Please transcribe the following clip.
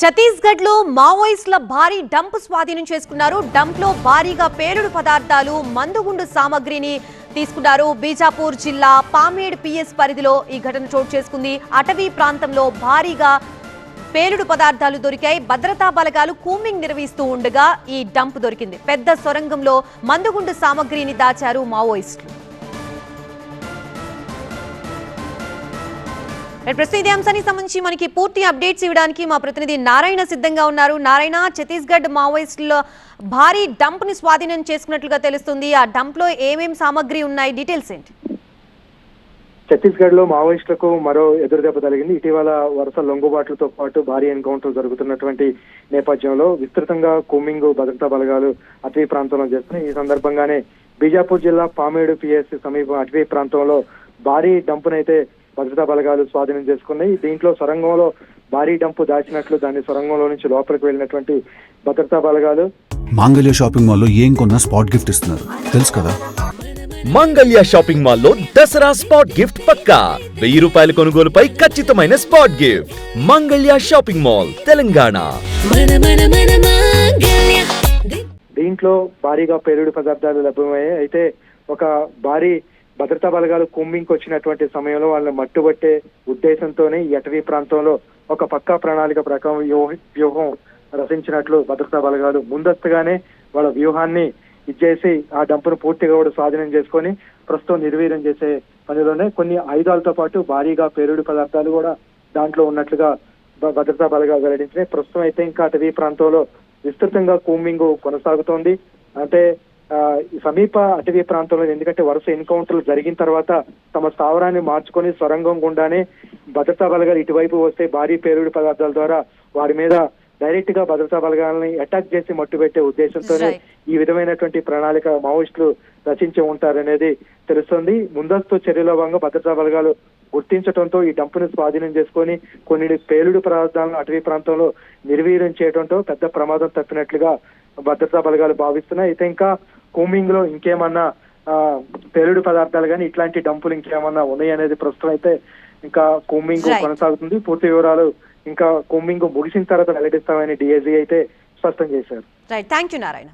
ఛత్తీస్గఢ్లో మావోయిస్టుల భారీ డంప్ స్వాధీనం చేసుకున్నారు. డంప్లో భారీగా పేలుడు పదార్థాలు మందుగుండు సామగ్రిని తీసుకున్నారు. బీజాపూర్ జిల్లా పామేడ్ పిఎస్ పరిధిలో ఈ ఘటన చోటు చేసుకుంది. అటవీ ప్రాంతంలో భారీగా పేలుడు పదార్థాలు దొరికాయి. భద్రతా బలగాలు కూమింగ్ నిర్వహిస్తూ ఉండగా ఈ డంప్ దొరికింది. పెద్ద సొరంగంలో మందుగుండు సామగ్రిని దాచారు మావోయిస్టులు. ప్రస్తుతం ఇదే అంశానికి సంబంధించి మనకి పూర్తి అప్డేట్స్ ఇవ్వడానికి మా ప్రతినిధి నారాయణ సిద్ధంగా ఉన్నారు. నారాయణ ఛత్తీస్గఢ్ మావోయిస్టుల భారీ డంప్ని స్వాధీనం చేసుకున్నట్లుగా తెలుస్తుంది. ఆ డంప్లో ఏమేమి సామాగ్రి ఉన్నాయి? డీటెయిల్స్ ఏంటి? ఛత్తీస్గఢ్లో మావోయిస్టులకు మరో ఎదురుదెబ్బ తగిలింది. ఇటీవల వరుస లొంగుబాట్లతో పాటు భారీ ఎన్కౌంటర్ జరుగుతున్నటువంటి నేపథ్యంలో విస్తృతంగా కూమింగ్ భద్రతా బలగాలు అటవీ ప్రాంతంలో చేస్తున్నాయి ఈ సందర్భంగానే బీజాపూర్ జిల్లా పామేడు పిఎస్సి సమీప అటవీ ప్రాంతంలో భారీ డంపునైతే భద్రతా బలగాలు స్వాధీనం చేసుకున్నాయి. దీంట్లో సొరంగంలో భారీ డంపు దాచినట్లు దాన్ని సొరంగంలో నుంచి లోపలికి వెళ్ళినటువంటి భద్రతా బలగాలు. మాంగళ్య షాపింగ్ మాల్లో ఏం కొన్నా స్పాట్ గిఫ్ట్ ఇస్తున్నారు. తెలుసు కదా? మంగళ్య షాపింగ్ మాల్లో దసరా స్పాట్ గిఫ్ట్ పక్కా. వెయ్యి రూపాయల కొనుగోలుపై ఖచ్చితమైన spot gift. Mangalya shopping mall Telangana. దీంట్లో భారీగా పేలుడు పదార్థాలు లభ్యమయ్యాయి. అయితే ఒక భారీ భద్రతా బలగాలు కుమ్మింగ్ వచ్చినటువంటి సమయంలో వాళ్ళని మట్టుబట్టే ఉద్దేశంతోనే ఈ అటవీ ప్రాంతంలో ఒక పక్కా ప్రణాళిక ప్రకారం వ్యూహం రచించినట్లు భద్రతా బలగాలు ముందస్తుగానే వాళ్ళ వ్యూహాన్ని ఇచ్చేసి ఆ డంపును పూర్తిగా కూడా స్వాధీనం చేసుకొని ప్రస్తుతం నిర్వీర్యం చేసే పనిలోనే కొన్ని ఆయుధాలతో పాటు భారీగా పేరుడు పదార్థాలు కూడా దాంట్లో ఉన్నట్లుగా భద్రతా బలగాలు వెల్లడించినాయి. ప్రస్తుతం అయితే ఇంకా అటవీ ప్రాంతంలో విస్తృతంగా కూమింగ్ కొనసాగుతోంది. అంటే సమీప అటవీ ప్రాంతంలో ఎందుకంటే వరుస ఎన్కౌంటర్లు జరిగిన తర్వాత తమ స్థావరాన్ని మార్చుకొని సొరంగం గుండానే భద్రతా బలగాలు ఇటువైపు వస్తే భారీ పేలుడు పదార్థాల ద్వారా వారి మీద డైరెక్ట్గా భద్రతా బలగాలని అటాక్ చేసి మట్టుబెట్టే ఉద్దేశంతోనే. ఈ విధమైనటువంటి ప్రణాళిక మావోయిస్టులు రచించి ఉంటారనేది తెలుస్తుంది ముందస్తు చర్యలో భాగంగా భద్రతా బలగాలు గుర్తించడంతో ఈ డంపును స్వాధీనం చేసుకొని కొన్ని పేలుడు పదార్థాలను అటవీ ప్రాంతంలో నిర్వీర్యం చేయడంతో పెద్ద ప్రమాదం తప్పినట్లుగా భద్రతా బలగాలు భావిస్తున్నాయి అయితే ఇంకా కూమింగ్లో ఇంకేమన్నా ఆ, పేలుడు పదార్థాలు కానీ ఇట్లాంటి డంపులు ఇంకేమన్నా ఉన్నాయి అనేది ప్రస్తుతం అయితే ఇంకా కూమింగ్. కొనసాగుతుంది. పూర్తి వివరాలు ఇంకా కూమింగ్ ముగిసిన తర్వాత వెల్లడిస్తామని డిఐజీ అయితే స్పష్టం చేశారు. Right thank you Narayana